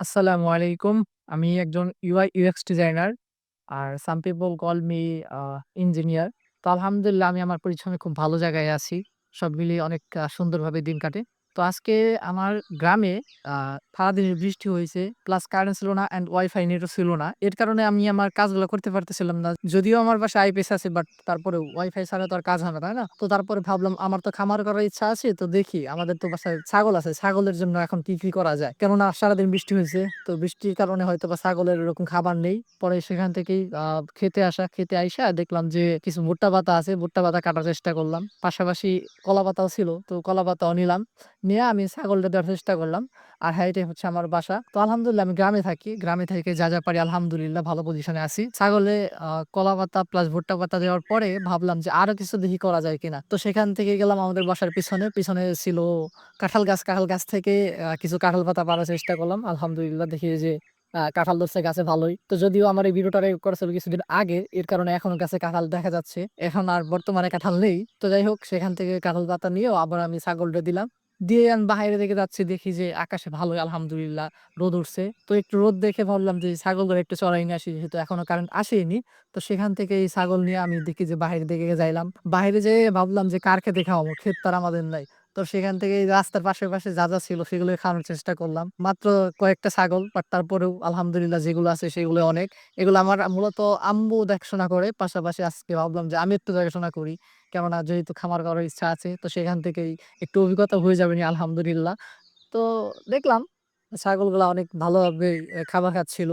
আসসালামু আলাইকুম। আমি একজন UI UX ডিজাইনার। আর people call me a engineer. তো আলহামদুলিল্লাহ আমি আমার পরিশ্রমে খুব ভালো জায়গায় আছি। সব মিলিয়ে অনেক সুন্দরভাবে দিন কাটে। তো আজকে আমার গ্রামে সারাদিনের বৃষ্টি হয়েছে প্লাস কারেন্ট ছিল না অ্যান্ড ওয়াইফাই নেটও ছিল না। এর কারণে আমি আমার কাজগুলো করতে পারতেছিলাম না। যদিও আমার বাসায় আইপিএস আছে বাট তারপরেও ওয়াইফাই ছাড়া তো আর কাজ না, তাই না? তো তারপরে ভাবলাম আমার তো খামার করার ইচ্ছা আছে। তো দেখি আমাদের তো বাসায় ছাগল আছে। ছাগলের জন্য এখন কি, কি করা যায়? কেননা সারাদিন বৃষ্টি হয়েছে তো বৃষ্টির কারণে হয়তো বা ছাগলের ওরকম খাবার নেই। পরে সেখান থেকেই খেতে আসা। খেতে আইসা দেখলাম যে কিছু ভুট্টা পাতা আছে। ভুট্টা পাতা কাটার চেষ্টা করলাম। পাশাপাশি কলা পাতাও ছিল। তো কলা পাতাও নিলাম। নিয়ে আমি ছাগলটা দেওয়ার চেষ্টা করলাম। আর হ্যাঁ, এটাই হচ্ছে আমার বাসা। তো আলহামদুলিল্লাহ আমি গ্রামে থাকি। গ্রামে থেকে যা, যা পারি আলহামদুলিল্লাহ ভালো পজিশনে আছি। ছাগলে কলা পাতা প্লাস ভুট্টা পাতা দেওয়ার পরে ভাবলাম যে আরও কিছু দেখি করা যায় কিনা। তো সেখান থেকে গেলাম আমাদের বাসার পিছনে। পিছনে ছিল কাঁঠাল গাছ। কাঁঠাল গাছ থেকে কিছু কাঁঠাল পাতা পাড়ার চেষ্টা করলাম। আলহামদুলিল্লাহ দেখি যে কাঁঠাল ধরছে গাছে ভালোই। তো যদিও আমার এই ভিডিওটা রেকর্ড করা কিছুদিন আগে। এর কারণে এখনও গাছে কাঁঠাল দেখা যাচ্ছে। এখন আর বর্তমানে কাঁঠাল নেই। তো যাই হোক সেখান থেকে কাঁঠাল পাতা নিয়েও আবার আমি ছাগলটা দিলাম। দিয়ে আমি বাইরে দিকে যাচ্ছি, দেখি যে আকাশে ভালো আলহামদুলিল্লাহ রোদ উঠছে। তো একটু রোদ দেখে ভাবলাম যে ছাগল ছাগলগুলো একটু চড়াই নিয়ে আসি, যেহেতু এখনও কারেন্ট আসেনি তো সেখান থেকে এই ছাগল নিয়ে আমি দেখি যে বাইরে দিকে যাইলাম। বাইরে যেয়ে ভাবলাম যে কার খেতে খাওয়াবো? ক্ষেত তার আমাদের নাই। তো সেখান থেকে রাস্তার পাশে, পাশে যা, যা ছিল সেগুলো খাওয়ানোর চেষ্টা করলাম। মাত্র কয়েকটা ছাগল বাট তারপরেও আলহামদুলিল্লাহ যেগুলো আছে সেগুলো অনেক। এগুলো আমার মূলত আম্মু দেখাশোনা করে। পাশাপাশি আজকে ভাবলাম যে আমি একটু দেখাশোনা করি। কেননা যেহেতু খামার করার ইচ্ছা আছে তো সেখান থেকেই একটু অভিজ্ঞতা হয়ে যাবে আলহামদুলিল্লাহ। তো দেখলাম ছাগলগুলা অনেক ভালোভাবে খাবার খাচ্ছিল।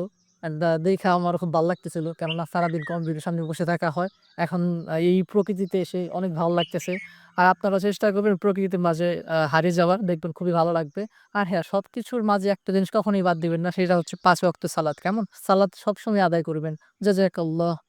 দেইখা আমার খুব ভালো লাগতেছিল। কেননা সারাদিন কম্পিউটার সামনে বসে থাকা হয়। এখন এই প্রকৃতিতে এসে অনেক ভালো লাগতেছে। আর আপনারা চেষ্টা করবেন প্রকৃতির মাঝে হারিয়ে যাওয়ার। দেখবেন খুবই ভালো লাগবে। আর হ্যাঁ, সব কিছুর মাঝে একটা জিনিস কখনোই বাদ দিবেন না। সেটা হচ্ছে পাঁচ ওয়াক্ত সালাদ কেমন? সালাদ সবসময় আদায় করবেন। জাযাকাল্লাহ।